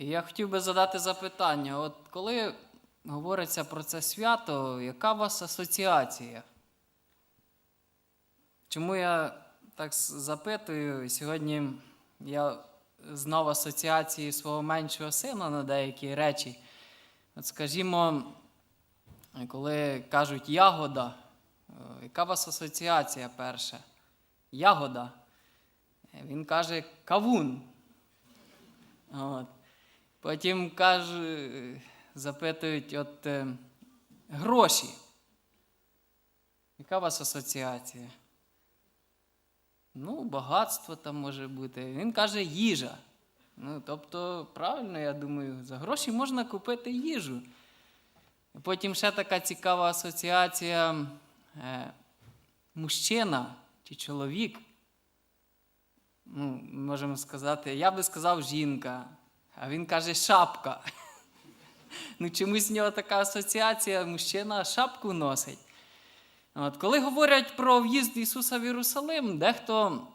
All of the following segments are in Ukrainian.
І я хотів би задати запитання: от коли говориться про це свято, яка у вас асоціація? Чому я так запитую? Сьогодні я знав асоціації свого меншого сина на деякі речі. От скажімо, коли кажуть ягода, е, яка у вас асоціація перша? Ягода. Е, Він каже кавун. От. Потім каже, запитують, от е, гроші. Яка у вас асоціація? Ну, багатство там може бути. Він каже їжа. Ну, тобто, правильно, я думаю, за гроші можна купити їжу. Потім ще така цікава асоціація е, мужчина чи чоловік. Ну, можемо сказати, я би сказав жінка, а він каже шапка. Ну, чомусь в нього така асоціація, мужчина шапку носить. От, коли говорять про в'їзд Ісуса в Єрусалим, дехто,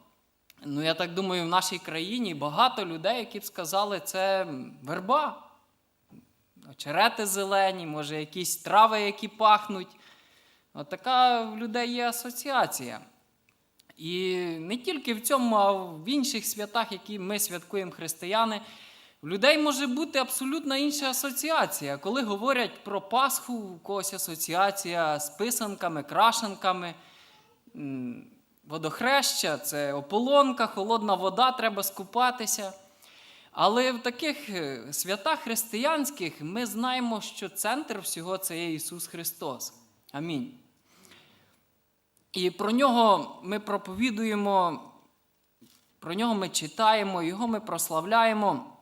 ну я так думаю, в нашій країні багато людей, які б сказали, це верба, очерети зелені, може, якісь трави, які пахнуть. От така в людей є асоціація. І не тільки в цьому, а в інших святах, які ми святкуємо християни, в людей може бути абсолютно інша асоціація. Коли говорять про Пасху, у когось асоціація з писанками, крашенками, водохреща, це ополонка, холодна вода, треба скупатися. Але в таких е, святах християнських ми знаємо, що центр всього це є Ісус Христос. Амінь. І про нього ми проповідуємо, про нього ми читаємо, його ми прославляємо.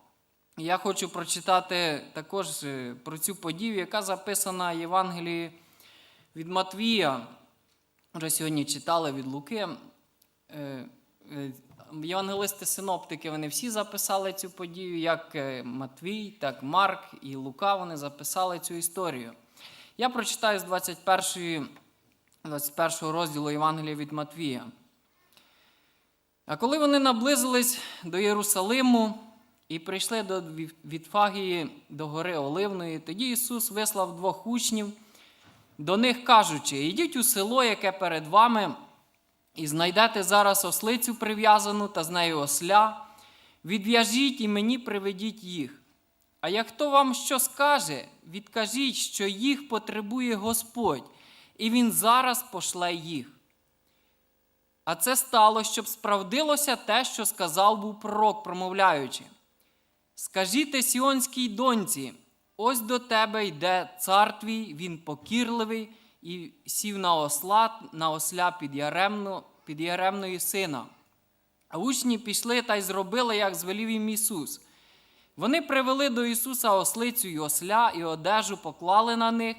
Я хочу прочитати також про цю подію, яка записана в Євангелії від Матвія. Вже сьогодні читали від Луки. Е, е, Євангелисти синоптики вони всі записали цю подію, як е, Матвій, так Марк і Лука. Вони записали цю історію. Я прочитаю з 21 21 розділу Євангелія від Матвія. А коли вони наблизились до Єрусалиму і прийшли до Вітфагії до гори Оливної, тоді Ісус вислав двох учнів, до них кажучи: Ідіть у село, яке перед вами, і знайдете зараз ослицю прив'язану та з нею осля, відв'яжіть і мені приведіть їх. А як хто вам що скаже, відкажіть, що їх потребує Господь, і Він зараз пошле їх. А це стало, щоб справдилося те, що сказав був пророк, промовляючи. Скажіть сіонській доньці, ось до тебе йде цар твій, він покірливий, і сів на осла, на осля під, яремно, під яремної сина. А учні пішли та й зробили, як звелів їм Ісус. Вони привели до Ісуса ослицю й осля, і одежу поклали на них,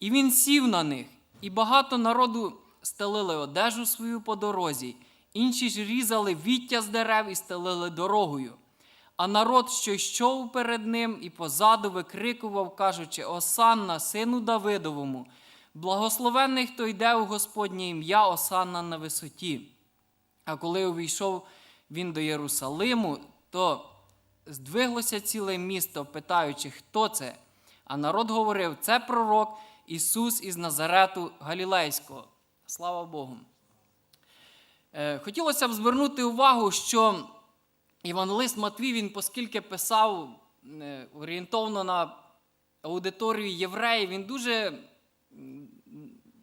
і Він сів на них, і багато народу стелили одежу свою по дорозі, інші ж різали віття з дерев і стелили дорогою. А народ, що йшов перед ним, і позаду викрикував, кажучи: Осанна, сину Давидовому, благословенний, хто йде у Господнє ім'я, Осанна на висоті. А коли увійшов він до Єрусалиму, то здвиглося ціле місто, питаючи, хто це. А народ говорив: це пророк Ісус із Назарету Галілейського. Слава Богу. Е, Хотілося б звернути увагу, що Євангелист Матвій, він, оскільки писав е, орієнтовно на аудиторію євреїв, він дуже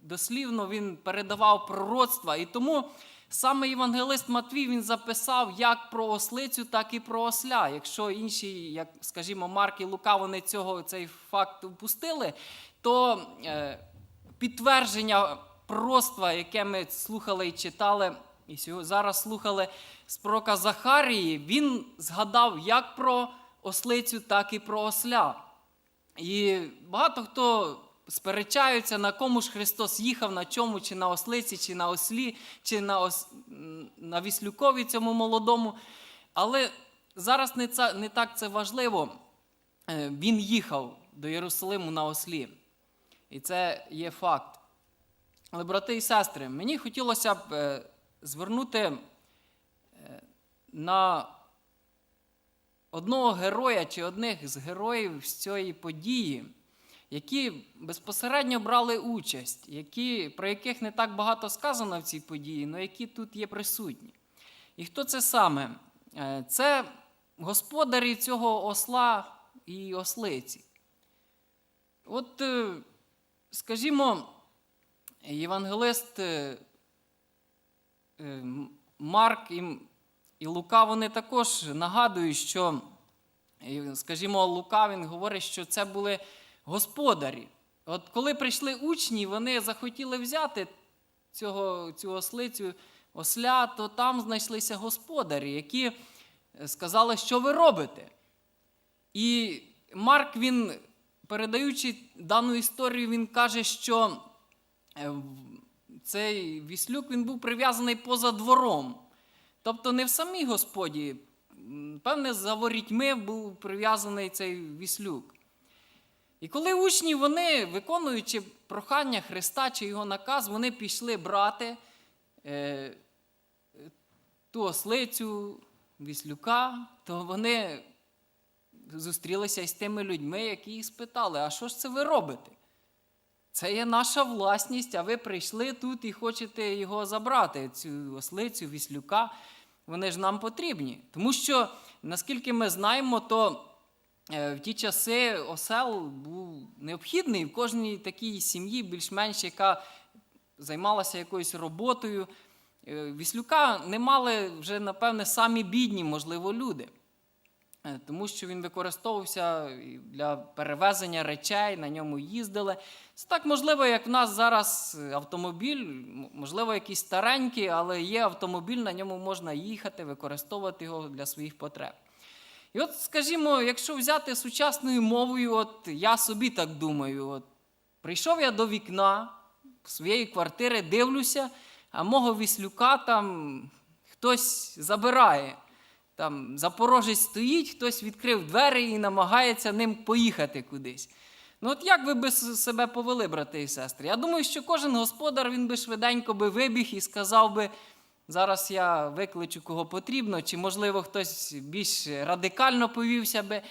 дослівно він передавав пророцтва. І тому саме євангелист Матвій він записав як про ослицю, так і про осля. Якщо інші, як скажімо, Марк і Лука, вони цього цей факт упустили, то е, підтвердження пророцтва, яке ми слухали і читали, і зараз слухали з пророка Захарії, він згадав як про ослицю, так і про осля. І багато хто сперечаються, на кому ж Христос їхав, на чому, чи на ослиці, чи на ослі, чи на, ос... на віслюкові цьому молодому. Але зараз не, це, не так це важливо. Е, Він їхав до Єрусалиму на ослі. І це є факт. Але, брати і сестри, мені хотілося б е, звернути е, на одного героя чи одних з героїв з цієї події, які безпосередньо брали участь, які, про яких не так багато сказано в цій події, але які тут є присутні. І хто це саме? Е, Це господарі цього осла і ослиці. От, е, скажімо, євангелист Марк і, Лука вони також нагадують, що, е, скажімо, Лука він говорить, що це були господарі. От коли прийшли учні, вони захотіли взяти цього, цю ослицю, осля, то там знайшлися господарі, які е, сказали, що ви робите. І Марк, він, передаючи дану історію, він каже, що е, цей віслюк він був прив'язаний поза двором. Тобто не в самій господі, певне, за ворітьми був прив'язаний цей віслюк. І коли учні, вони, виконуючи прохання Христа чи його наказ, вони пішли брати е, ту ослицю, віслюка, то вони зустрілися із тими людьми, які їх спитали: а що ж це ви робите? Це є наша власність, а ви прийшли тут і хочете його забрати, цю ослицю, віслюка. Вони ж нам потрібні. Тому що, наскільки ми знаємо, то е, в ті часи осел був необхідний в кожній такій сім'ї, більш-менш, яка займалася якоюсь роботою. Е, Віслюка не мали вже, напевне, самі бідні, можливо, люди. Е, Тому що він використовувався для перевезення речей, на ньому їздили. Це так можливо, як в нас зараз автомобіль, можливо, якийсь старенький, але є автомобіль, на ньому можна їхати, використовувати його для своїх потреб. І от, скажімо, якщо взяти сучасною мовою, от я собі так думаю, от, прийшов я до вікна своєї квартири, дивлюся, а мого віслюка там хтось забирає. Там запорожець стоїть, хтось відкрив двері і намагається ним поїхати кудись. Ну от як ви би себе повели, брати і сестри? Я думаю, що кожен господар він би швиденько би вибіг і сказав би, зараз я викличу кого потрібно, чи, можливо, хтось більш радикально повівся би.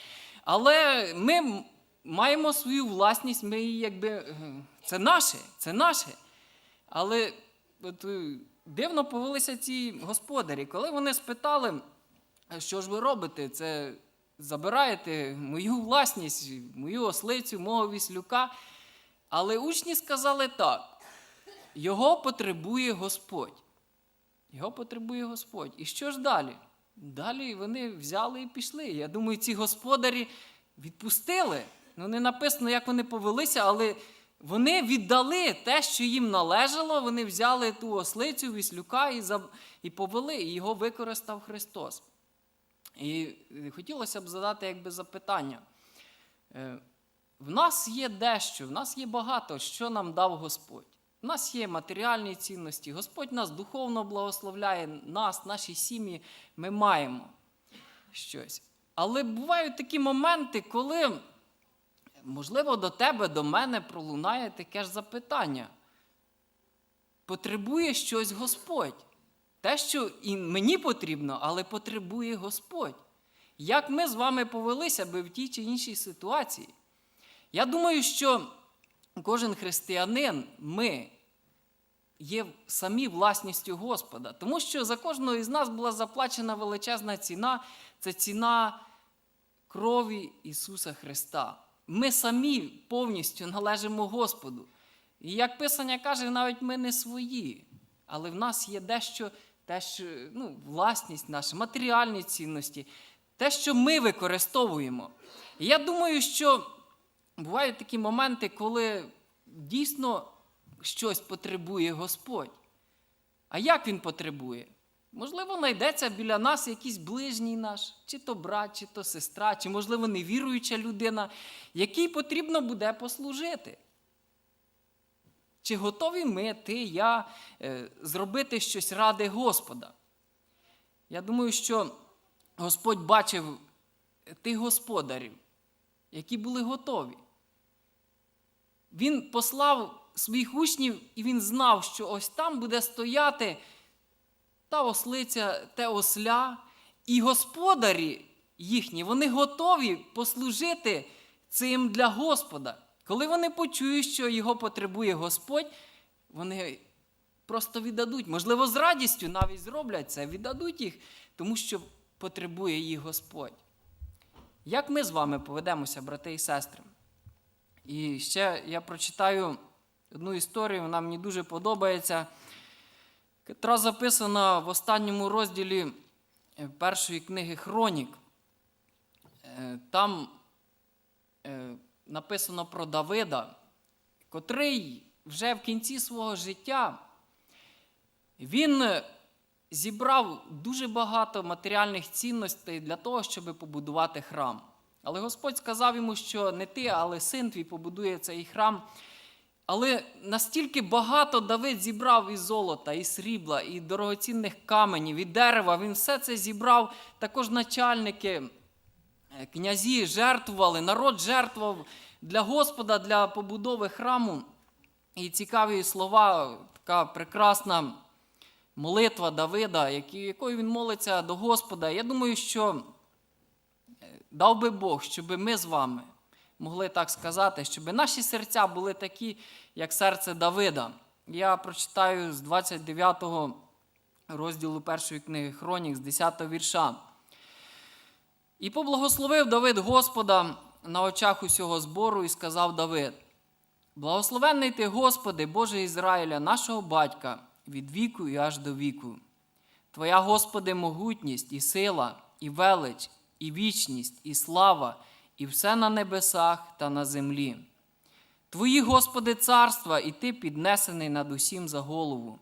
Але ми маємо свою власність, ми якби. е, Це наше, це наше. Але от, е, дивно повелися ці господарі. Коли вони спитали, «А що ж ви робите? Це забираєте мою власність, мою ослицю, мого віслюка. Але учні сказали так: його потребує Господь. Його потребує Господь. І що ж далі? Далі вони взяли і пішли. Я думаю, ці господарі відпустили. Ну, не написано, як вони повелися, але вони віддали те, що їм належало. Вони взяли ту ослицю, віслюка і, і повели, і його використав Христос. І е, хотілося б задати якби запитання. Е, В нас є дещо, в нас є багато, що нам дав Господь. У нас є матеріальні цінності, Господь нас духовно благословляє, нас, наші сім'ї, ми маємо щось. Але бувають такі моменти, коли, можливо, до тебе, до мене пролунає таке ж запитання. Потребує щось Господь. Те, що і мені потрібно, але потребує Господь. Як ми з вами повелися би в тій чи іншій ситуації? Я думаю, що кожен християнин, ми є самі власністю Господа, тому що за кожного із нас була заплачена величезна ціна це ціна крові Ісуса Христа. Ми самі повністю належимо Господу. І як Писання каже, навіть ми не свої, але в нас є дещо, те, що, ну, власність наша, матеріальні цінності, те, що ми використовуємо. І я думаю, що бувають такі моменти, коли дійсно щось потребує Господь. А як він потребує? Можливо, знайдеться біля нас якийсь ближній наш, чи то брат, чи то сестра, чи, можливо, невіруюча людина, якій потрібно буде послужити. Чи готові ми, ти, я, е, зробити щось ради Господа? Я думаю, що Господь бачив тих господарів, які були готові. Він послав своїх учнів, і він знав, що ось там буде стояти та ослиця, те осля, і господарі їхні, вони готові послужити цим для Господа. Коли вони почують, що його потребує Господь, вони просто віддадуть. Можливо, з радістю навіть зроблять це, віддадуть їх, тому що потребує їх Господь. Як ми з вами поведемося, брати і сестри? І ще я прочитаю одну історію, вона мені дуже подобається, яка записана в останньому розділі е, першої книги Хронік. Е, Там е, написано про Давида, котрий вже в кінці свого життя він зібрав дуже багато матеріальних цінностей для того, щоб побудувати храм. Але Господь сказав йому, що не ти, але син твій побудує цей храм. Але настільки багато Давид зібрав і золота, і срібла, і дорогоцінних каменів, і дерева. Він все це зібрав. Також начальники, князі жертвували, народ жертвував для Господа, для побудови храму. І цікаві слова, така прекрасна молитва Давида, якою він молиться до Господа. Я думаю, що е, дав би Бог, щоб ми з вами могли так сказати, щоб наші серця були такі, як серце Давида. Я прочитаю з 29 розділу першої книги Хронік, з 10 вірша. І поблагословив Давид Господа на очах усього збору і сказав Давид: Благословенний ти, Господи, Боже Ізраїля, нашого батька, від віку і аж до віку. Твоя, Господи, могутність і сила, і велич, і вічність, і слава, і все на небесах та на землі. Твої, Господи, царства, і Ти піднесений над усім за голову.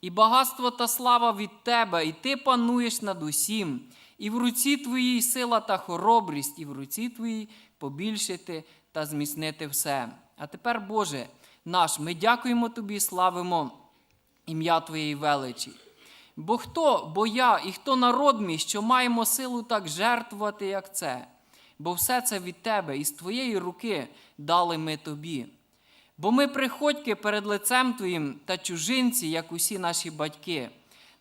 І багатство та слава від Тебе, і Ти пануєш над усім, і в руці Твоїй сила та хоробрість, і в руці Твоїй побільшити та зміцнити все. А тепер, Боже наш, ми дякуємо Тобі, славимо ім'я Твоєї величі. Бо хто, бо я і хто народ мій, що маємо силу так жертвувати, як це? Бо все це від Тебе і з Твоєї руки дали ми Тобі. Бо ми приходьки перед лицем Твоїм та чужинці, як усі наші батьки.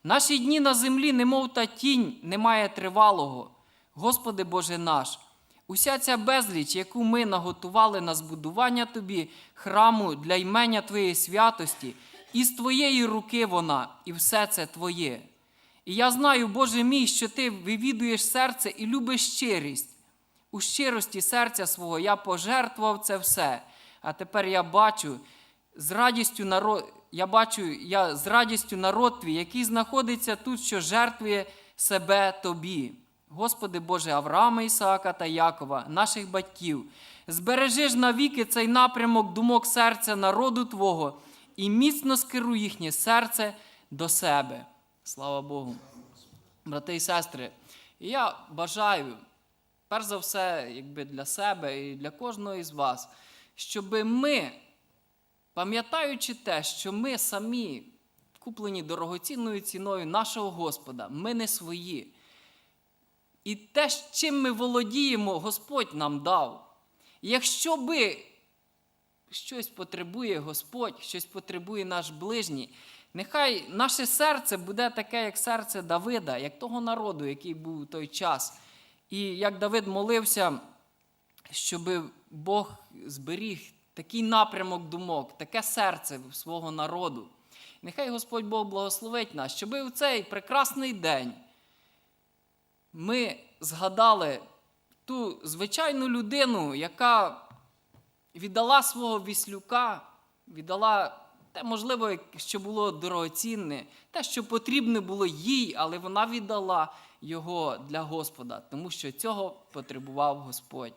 Наші дні на землі, немов та тінь, немає тривалого. Господи Боже наш, уся ця безліч, яку ми наготували на збудування Тобі, храму для ймення Твоєї святості, і з Твоєї руки вона, і все це Твоє. І я знаю, Боже мій, що Ти вивідуєш серце і любиш щирість. У щирості серця свого я пожертвував це все. А тепер я бачу з радістю народ, я бачу я з радістю народ твій, який знаходиться тут, що жертвує себе тобі. Господи Боже, Авраама, Ісаака та Якова, наших батьків, збережи ж навіки цей напрямок думок серця народу Твого і міцно скеруй їхнє серце до себе. Слава Богу. Брати і сестри, я бажаю, перш за все, якби для себе і для кожного із вас, щоб ми, пам'ятаючи те, що ми самі куплені дорогоцінною ціною нашого Господа, ми не свої. І те, чим ми володіємо, Господь нам дав. Якщо би щось потребує Господь, щось потребує наш ближній, нехай наше серце буде таке, як серце Давида, як того народу, який був у той час. І як Давид молився, щоб Бог зберіг такий напрямок думок, таке серце свого народу. Нехай Господь Бог благословить нас, щоб у цей прекрасний день ми згадали ту звичайну людину, яка віддала свого віслюка, віддала те, можливо, що було дорогоцінне, те, що потрібне було їй, але вона віддала його для Господа, тому що цього потребував Господь.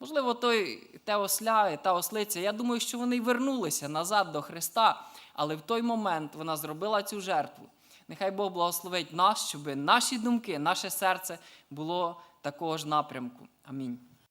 Можливо, той, те осля і та ослиця, я думаю, що вони вернулися назад до Христа, але в той момент вона зробила цю жертву. Нехай Бог благословить нас, щоб наші думки, наше серце було такого ж напрямку. Амінь.